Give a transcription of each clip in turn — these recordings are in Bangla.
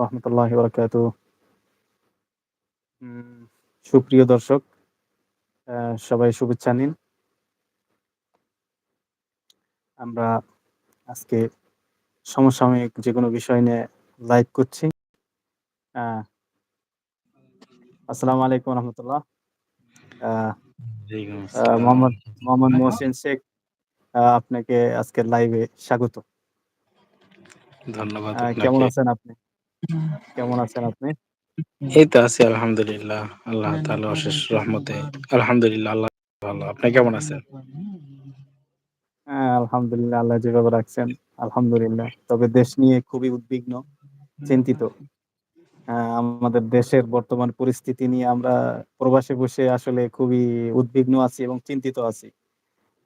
রহমতুল্লাহি বারাকাতুহু। উম সুপ্রিয় দর্শক, সবাই শুভেচ্ছা নিন। আমরা আজকে সমসাময়িক যেকোনো বিষয় নিয়ে লাইভ করছি। আসসালামু আলাইকুম রহমতুল্লাহ। মোহাম্মদ মোহাম্মদ মহসিন শেখ আপনাকে আজকের লাইভে স্বাগত। ধন্যবাদ কেমন আছেন আপনি? কেমন আছেন আপনি? এই তো আছি আলহামদুলিল্লাহ। আল্লাহ তাআলার অশেষ রহমতে আলহামদুলিল্লাহ আল্লাহ ভালো। আপনি কেমন আছেন? হ্যাঁ, আলহামদুলিল্লাহ আল্লাহ যেভাবে রাখছেন আলহামদুলিল্লাহ। তবে দেশ নিয়ে খুবই উদ্বিগ্ন, চিন্তিত। আ আমাদের দেশের বর্তমান পরিস্থিতি নিয়ে আমরা প্রবাসে বসে আসলে খুবই উদ্বিগ্ন আছি এবং চিন্তিত আছি।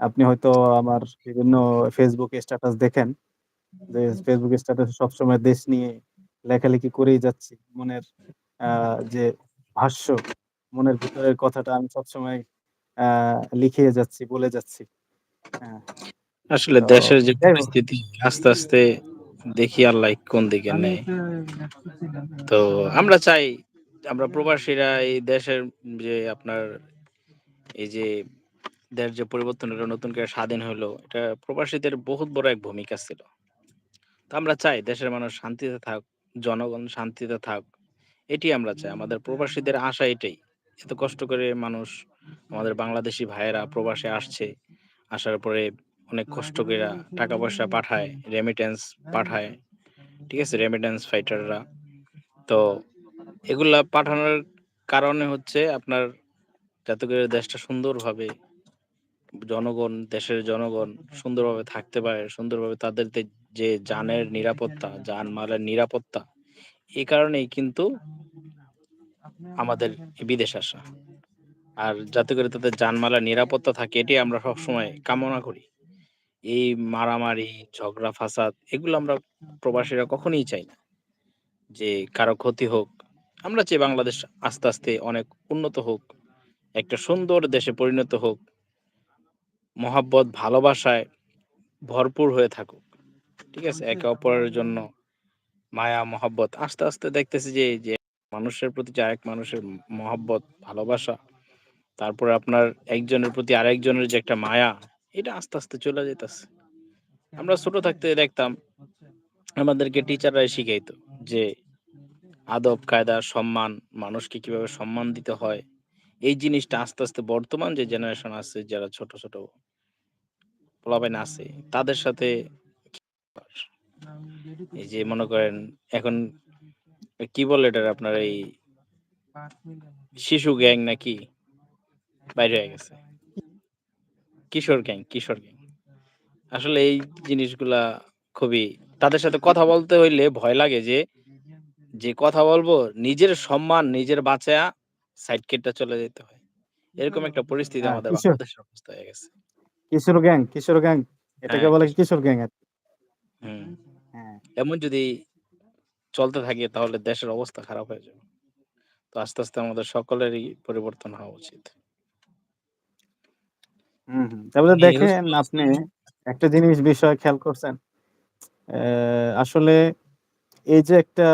আপনি হয়তো আমার বিভিন্ন Facebook এ স্ট্যাটাস দেখেন। যে Facebook স্ট্যাটাসে সবসময় দেশ নিয়ে লেখালেখি করেই যাচ্ছি। মনের যে ভাষ্য, মনের ভিতরের কথাটা আমি সবসময় আ লিখিয়ে যাচ্ছি, বলে যাচ্ছি। হ্যাঁ। আসলে দেশের যে পরিস্থিতি আস্তে, আস্তে দেখি আল্লাহ কোন দিকে নেয়। তো আমরা চাই আমরা প্রবাসীরা এই দেশের যে আপনার এই যে দেশ যে পরিবর্তন হলো, নতুন করে স্বাধীন হলো, এটা প্রবাসীদের বহুত বড় এক ভূমিকা ছিল। তো আমরা চাই দেশের মানুষ শান্তিতে থাক, জনগণ শান্তিতে থাক। এটি আমরা চাই। আমাদের প্রবাসীদের আশা এটাই। এত কষ্ট করে মানুষ আমাদের বাংলাদেশি ভাইয়েরা প্রবাসে আসছে। আসার পরে অনেক কষ্ট কইরা টাকা-পয়সা পাঠায়, রেমিটেন্স পাঠায়। ঠিক আছে? রেমিটেন্স ফাইটাররা। তো এগুলা পাঠানোর কারণে হচ্ছে আপনার যাতে করে দেশটা সুন্দরভাবে জনগণ, দেশের জনগণ সুন্দরভাবে থাকতে পারে, সুন্দরভাবে তাদের যে জানের নিরাপত্তা, জানমালের নিরাপত্তা, এই কারণেই কিন্তু আমাদের বিদেশ আসা। আর যাতে করে তাদের জানমালের নিরাপত্তা থাকে এটি আমরা সবসময় কামনা করি। এই মারামারি, ঝগড়া ফাসাদ এগুলো আমরা প্রবাসীরা কখনোই চাই না। যে কারও ক্ষতি হোক। আমরা চাই বাংলাদেশ আস্তে, আস্তে অনেক উন্নত হোক। একটা সুন্দর দেশে পরিণত হোক। মহাব্বত, ভালোবাসায় ভরপুর হয়ে থাকুক। ঠিক আছে? একে অপরের জন্য মায়া মহাব্বত আস্তে, আস্তে দেখতেছি যে, যে মানুষের প্রতি যে আরেক মানুষের মহাব্বত, ভালোবাসা, তারপরে আপনার একজনের প্রতি আরেকজনের যে একটা মায়া, এটা আস্তে, আস্তে চলে যেতেছে আমরা ছোট থাকতে দেখতাম আমাদেরকে টিচাররাই শিখাইতো যে আদব, কায়দা, সম্মান, মানুষকে কীভাবে সম্মান দিতে হয়। এই জিনিসটা আস্তে, আস্তে বর্তমান যে জেনারেশন আছে যারা ছোট, ছোট পোলাপাইন আছে তাদের সাথে এই যে মনে করেন এখন কি বলে এটারে আপনার এই শিশু গ্যাং নাকি? বাইরে হয়ে গেছে। কিশোর গ্যাং, কিশোর গ্যাং। আসলে এই জিনিসগুলা খুবই তাদের সাথে কথা বলতে হইলে ভয় লাগে যে, যে কথা বলব নিজের সম্মান নিজের বাঁচায়া সাইড কেটে চলে যেতে হয়। এরকম একটা পরিস্থিতি হ্যাঁ, আমাদের বাংলাদেশের অবস্থা হয়ে গেছে। কিশোর গ্যাং, কিশোর গ্যাং। এটাকে হ্যাঁ, বলে কিশোর গ্যাং। হ্যাঁ। এমন যদি চলতে থাকে তাহলে দেশের অবস্থা খারাপ হয়ে যাবে। তো আস্তে, আস্তে আমাদের সকলেরই পরিবর্তন হওয়া উচিত। হুম। তারপরে দেখেন আপনি একটা জিনিস বিষয় খেয়াল করছেন? আসলে এই যে একটা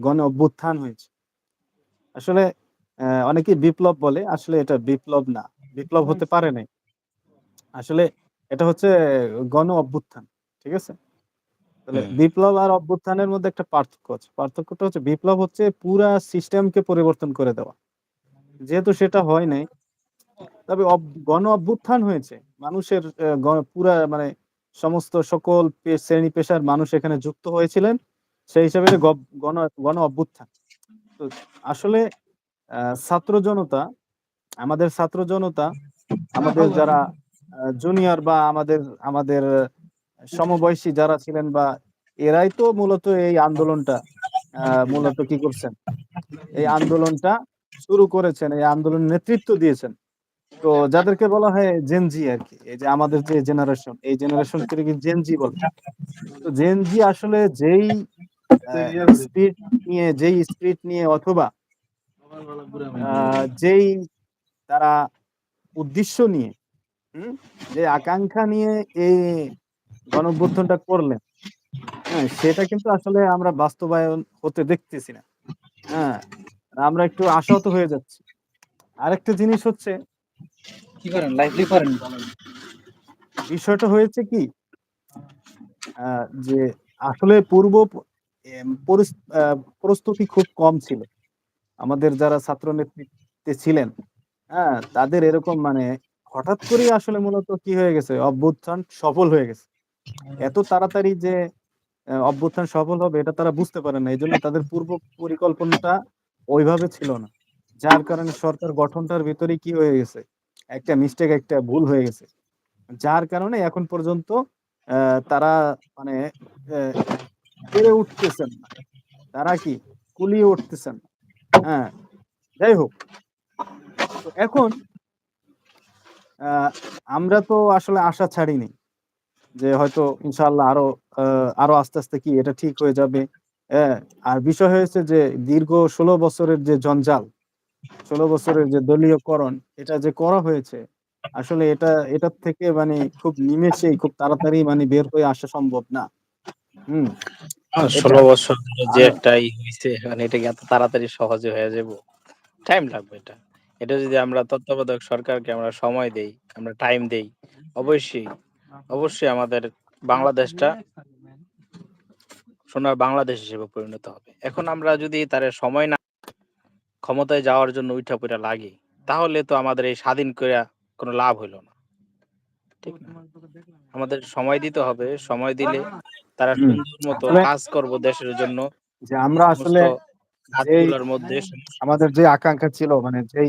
গণ অভ্যুত্থান হয়েছে। আসলে অ্যা অনেকেই বিপ্লব বলে। আসলে এটা বিপ্লব না। বিপ্লব হতে পারে নাই। আসলে এটা হচ্ছে গণ অভ্যুত্থান। ঠিক আছে? তাহলে বিপ্লব আর অভ্যুত্থানের মধ্যে একটা পার্থক্য আছে। পার্থক্যটা হচ্ছে বিপ্লব হচ্ছে পুরা সিস্টেমকে পরিবর্তন করে দেওয়া। যেহেতু সেটা হয় নাই, তবে গণ অভ্যুত্থান হয়েছে। মানুষের পুরা মানে সমস্ত সকল শ্রেণি পেশার মানুষ এখানে যুক্ত হয়েছিলেন। সেই হিসাবে গণ গণ অভ্যুত্থান। তো আসলে ছাত্র জনতা, আমাদের ছাত্র জনতা, আমাদের যারা জুনিয়র বা আমাদের আমাদের সমবয়সী যারা ছিলেন বা এরাই তো মূলত এই আন্দোলনটা মূলত কি করছেন? এই আন্দোলনটা শুরু করেছেন, এই আন্দোলন নেতৃত্ব দিয়েছেন। তো যাদেরকে বলা হয় জেনজি আর কি এই যে আমাদের যে জেনারেশন, এই জেনারেশনকে নাকি জেন জি বলে। তো জেনজি আসলে যেই স্পিড নিয়ে যেই স্পিড নিয়ে অথবা যেই তারা উদ্দেশ্য নিয়ে? যে আকাঙ্ক্ষা নিয়ে এই গণঅভ্যুত্থানটা করলেন। হ্যাঁ, সেটা কিন্তু আসলে আমরা বাস্তবায়ন হতে দেখতেছি না। হ্যাঁ, আমরা একটু আশাহত হয়ে যাচ্ছি। আরেকটা জিনিস হচ্ছে কি করেন? লাইভলি করেন? বিষয়টা হয়েছে কি? যে আসলে পূর্ব প্রস্তুতি খুব কম ছিল। আমাদের যারা ছাত্র নেতৃত্বে ছিলেন, হ্যাঁ? তাদের এরকম মানে হঠাৎ করেই আসলে মূলত কি হয়ে গেছে? অভ্যুত্থান সফল হয়ে গেছে। এত তাড়াতাড়ি যে অভ্যুত্থান সফল হবে এটা তারা বুঝতে পারে না। এই জন্য তাদের পূর্ব পরিকল্পনাটা ওইভাবে ছিল না। যার কারণে সরকার গঠনটার ভেতরেই কি হয়ে গেছে? একটা মিস্টেক, একটা ভুল হয়ে গেছে। যার কারণে এখন পর্যন্ত তারা মানে পেরে উঠতেছেন তারা কি? কুলিয়ে উঠতেছেন। হ্যাঁ, যাই হোক। এখন আমরা তো আসলে আশা ছাড়িনি। যে হয়তো ইনশাল্লাহ আরও আরও আস্তে, আস্তে কি এটা ঠিক হয়ে যাবে। হ্যাঁ? আর বিষয় হয়েছে যে দীর্ঘ ১৬ বছরের যে জঞ্জাল, ১৬ বছরের যে দলীয়করণ এটা যে করা হয়েছে, আসলে এটা এটার থেকে মানে খুব নিমেষেই খুব তাড়াতাড়ি মানে বের হয়ে আসা সম্ভব না। হুম? আ এটা ১৬ বছর ধরে যে একটা ই হইছে মানে এটা কি এত তাড়াতাড়ি সহজে হয়ে যাব? টাইম লাগবে এটা। এটা যদি আমরা তত্ত্বাবধায়ক সরকারকে আমরা সময় দেই, আমরা টাইম দেই, অবশ্যই, অবশ্যই আমাদের বাংলাদেশটা সোনার বাংলাদেশ হিসেবে পরিণত হবে। এখন আমরা যদি তারে সময় না ক্ষমতায় যাওয়ার জন্য উইঠা পইড়া লাগি, তাহলে তো আমাদের এই স্বাধীন কইরা কোনো লাভ হইল না। ঠিক না? আমাদের সময় দিতে হবে। সময় দিলে তারা সুন্দর মতো কাজ করব দেশের জন্য। যে আমরা আসলে মধ্যে আমাদের যে আকাঙ্খা ছিল মানে যেই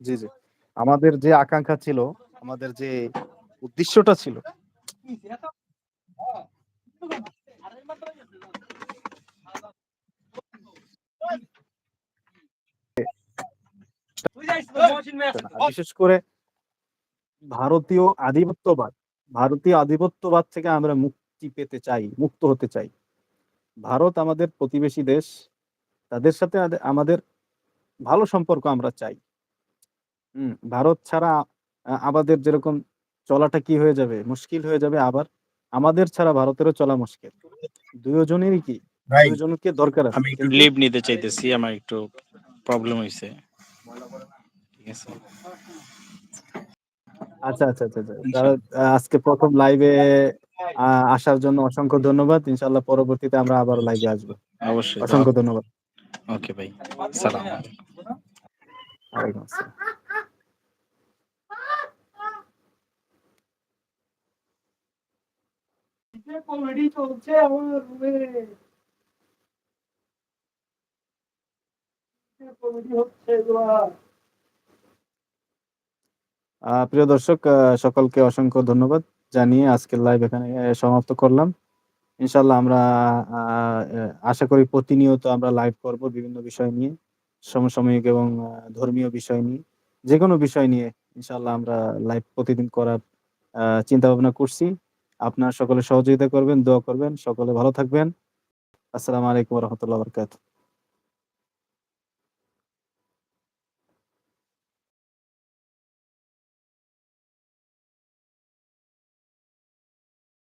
জি, জি। আমাদের যে আকাঙ্খা ছিল, আমাদের যে উদ্দেশ্যটা ছিল বিশেষ করে ভারতীয় আধিপত্যবাদ, ভারতীয় আধিপত্যবাদ থেকে আমরা মুক্তি পেতে চাই, মুক্ত হতে চাই। ভারত আমাদের প্রতিবেশী দেশ। তাদের সাথে আমাদের ভালো সম্পর্ক আমরা চাই। হম ভারত ছাড়া আমাদের যেরকম চলাটা কি হয়ে যাবে? মুশকিল হয়ে যাবে আবার আমাদের ছাড়া ভারতেরও চলা মুশকিল। দুইজনেরই কি? ভাই, দুইজনকে দরকার আছে। আমি একটু লিভ নিতে চাইতেছি। আমার একটু প্রবলেম হইছে। ঠিক আছে? আচ্ছা, আচ্ছা, আচ্ছা, আচ্ছা। আজকে ১ম লাইভে আসার জন্য অসংখ্য ধন্যবাদ। ইনশাআল্লাহ পরবর্তীতে আমরা আবার লাইভে আসব। অবশ্যই। অসংখ্য ধন্যবাদ। ওকে ভাই। সালাম আলাইকুম। আসসালাম। কমেডি চলছে আমার রুমে কমেডি হচ্ছে এগুলা প্রিয় দর্শক সকলকে অসংখ্য ধন্যবাদ জানিয়ে আজকের লাইভ এখানে সমাপ্ত করলাম। ইনশাল্লাহ আমরা আশা করি প্রতিনিয়ত আমরা লাইভ করব বিভিন্ন বিষয় নিয়ে। সমসাময়িক এবং ধর্মীয় বিষয় নিয়ে। যেকোনো বিষয় নিয়ে ইনশাল্লাহ আমরা লাইভ প্রতিদিন করার চিন্তা ভাবনা করছি। আপনার সকলে সহযোগিতা করবেন, দোয়া করবেন। সকলে ভালো থাকবেন। আসসালামু আলাইকুম রাহমাতুল্লাহি ওয়া বারাকাতুহু।